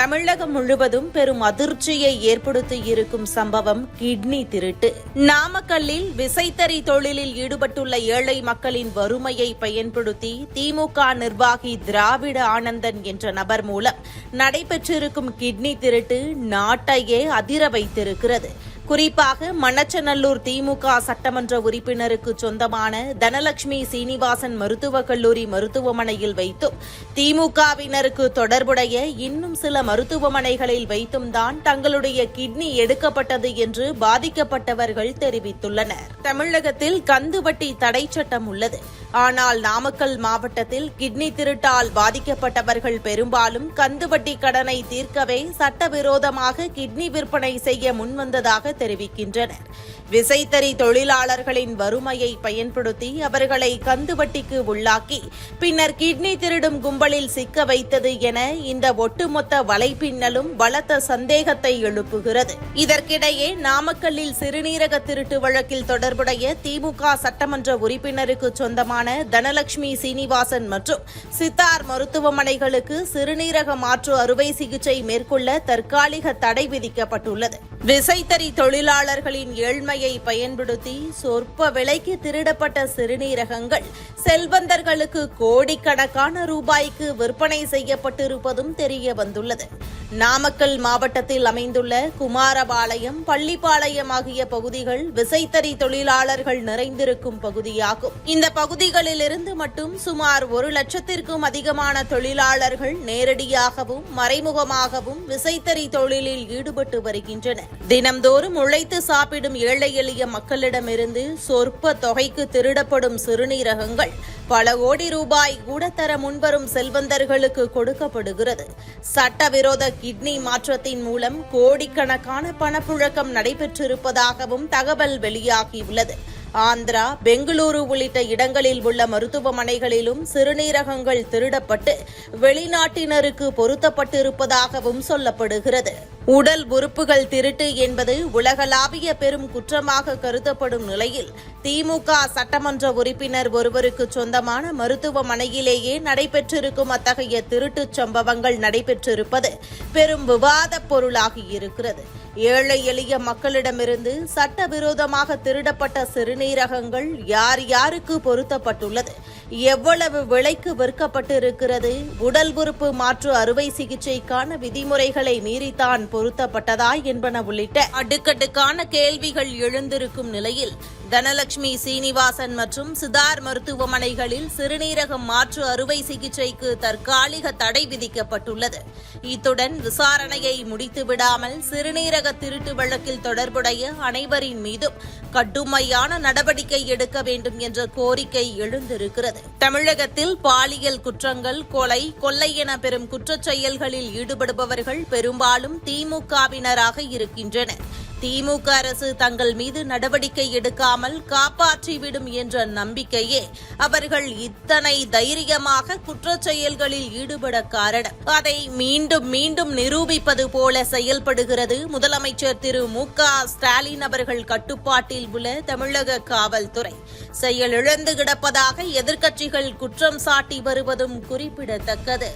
தமிழகம் முழுவதும் பெரும் அதிர்ச்சியை ஏற்படுத்தி இருக்கும் சம்பவம் கிட்னி திருட்டு. நாமக்கல்லில் விசைத்தறி தொழிலில் ஈடுபட்டுள்ள ஏழை மக்களின் வறுமையை பயன்படுத்தி திமுக நிர்வாகி திராவிட ஆனந்தன் என்ற நபர் மூலம் நடைபெற்றிருக்கும் கிட்னி திருட்டு நாட்டையே அதிர வைத்திருக்கிறது. குறிப்பாக மண்ணச்சநல்லூர் திமுக சட்டமன்ற உறுப்பினருக்கு சொந்தமான தனலட்சுமி சீனிவாசன் மருத்துவக் கல்லூரி மருத்துவமனையில் வைத்தும் திமுகவினருக்கு தொடர்புடைய இன்னும் சில மருத்துவமனைகளில் வைத்தும் தான் தங்களுடைய கிட்னி எடுக்கப்பட்டது என்று பாதிக்கப்பட்டவர்கள் தெரிவித்துள்ளனர். தமிழகத்தில் கந்துவட்டி தடை சட்டம் உள்ளது. ஆனால் நாமக்கல் மாவட்டத்தில் கிட்னி திருட்டால் பாதிக்கப்பட்டவர்கள் பெரும்பாலும் கந்துவட்டி கடனை தீர்க்கவே சட்டவிரோதமாக கிட்னி விற்பனை செய்ய முன்வந்ததாக தெரிவிக்கின்றனர். விசைத்தறி தொழிலாளர்களின் வறுமையை பயன்படுத்தி அவர்களை கந்துவட்டிக்கு உள்ளாக்கி பின்னர் கிட்னி திருடும் கும்பலில் சிக்க வைத்தது என இந்த ஒட்டுமொத்த வலைப்பின்னலும் பலத்த சந்தேகத்தை எழுப்புகிறது. இதற்கிடையே நாமக்கல்லில் சிறுநீரக திருட்டு வழக்கில் தொடர்புடைய திமுக சட்டமன்ற உறுப்பினருக்கு சொந்தமான தனலட்சுமி சீனிவாசன் மற்றும் சித்தார் மருத்துவமனைகளுக்கு சிறுநீரக மாற்று அறுவை சிகிச்சை மேற்கொள்ள தற்காலிக தடை விதிக்கப்பட்டுள்ளது. விசைத்தறி தொழிலாளர்களின் ஏழ்மையை பயன்படுத்தி சொற்ப விலைக்கு திருடப்பட்ட சிறுநீரகங்கள் செல்வந்தர்களுக்கு கோடிக்கணக்கான ரூபாய்க்கு விற்பனை செய்யப்பட்டிருப்பதும் தெரிய வந்துள்ளது. நாமக்கல் மாவட்டத்தில் அமைந்துள்ள குமாரபாளையம் பள்ளிப்பாளையம் ஆகிய பகுதிகள் விசைத்தறி தொழிலாளர்கள் நிறைந்திருக்கும் பகுதியாகும். இந்த பகுதிகளிலிருந்து மட்டும் சுமார் ஒரு லட்சத்திற்கும் அதிகமான தொழிலாளர்கள் நேரடியாகவும் மறைமுகமாகவும் விசைத்தறி தொழிலில் ஈடுபட்டு வருகின்றனர். தினம்தோறும் உழைத்து சாப்பிடும் ஏழை எளிய மக்களிடமிருந்து சொற்ப தொகைக்கு திருடப்படும் சிறுநீரகங்கள் பல கோடி ரூபாய் கூடத்தர முன்வரும் செல்வந்தர்களுக்கு கொடுக்கப்படுகிறது. சட்டவிரோத கிட்னி மாற்றத்தின் மூலம் கோடிக்கணக்கான பணப்புழக்கம் நடைபெற்றிருப்பதாகவும் தகவல் வெளியாகியுள்ளது. ஆந்திரா பெங்களூரு உள்ளிட்ட இடங்களில் உள்ள மருத்துவமனைகளிலும் சிறுநீரகங்கள் திருடப்பட்டு வெளிநாட்டினருக்கு பொருத்தப்பட்டிருப்பதாகவும் சொல்லப்படுகிறது. உடல் உறுப்புகள் திருட்டு என்பது உலகளாவிய பெரும் குற்றமாக கருதப்படும் நிலையில் திமுக சட்டமன்ற உறுப்பினர் ஒருவருக்கு சொந்தமான மருத்துவமனையிலேயே நடைபெற்றிருக்கும் அத்தகைய திருட்டுச் சம்பவங்கள் நடைபெற்றிருப்பது பெரும் விவாதப் பொருளாகியிருக்கிறது ஏழை எளிய மக்களிடமிருந்து சட்டவிரோதமாக திருடப்பட்ட சிறுநீரகங்கள் யார் யாருக்கு பொருத்தப்பட்டுள்ளது? எவ்வளவு விலைக்கு விற்கப்பட்டிருக்கிறது? உடல் உறுப்பு மாற்று அறுவை சிகிச்சைக்கான விதிமுறைகளை மீறித்தான் பொருத்தப்பட்டதா என்பன உள்ளிட்ட அடுக்கடுக்கான கேள்விகள் எழுந்திருக்கும் நிலையில் தனலட்சுமி சீனிவாசன் மற்றும் சிதார் மருத்துவமனைகளில் சிறுநீரக மாற்று அறுவை சிகிச்சைக்கு தற்காலிக தடை விதிக்கப்பட்டுள்ளது. இத்துடன் விசாரணையை முடித்துவிடாமல் சிறுநீரக திருட்டு வழக்கில் தொடர்புடைய அனைவரின் மீதும் கடுமையான நடவடிக்கை எடுக்க வேண்டும் என்ற கோரிக்கை எழுந்திருக்கிறது. தமிழகத்தில் பாலியல் குற்றங்கள் கொலை கொள்ளை என பெறும் குற்றச் செயல்களில் ஈடுபடுபவர்கள் பெரும்பாலும் திமுகவினராக இருக்கின்றனர். திமுக அரசு தங்கள் மீது நடவடிக்கை எடுக்காமல் காப்பாற்றிவிடும் என்ற நம்பிக்கையே அவர்கள் இத்தனை தைரியமாக குற்றச் செயல்களில் ஈடுபட காரணம். அதை மீண்டும் மீண்டும் நிரூபிப்பது போல செயல்படுகிறது முதலமைச்சர் திரு மு ஸ்டாலின் அவர்கள் கட்டுப்பாட்டில் உள்ள தமிழக காவல்துறை. செயலிழந்து கிடப்பதாக எதிர்க்கட்சிகள் குற்றம் சாட்டி வருவதும் குறிப்பிடத்தக்கது.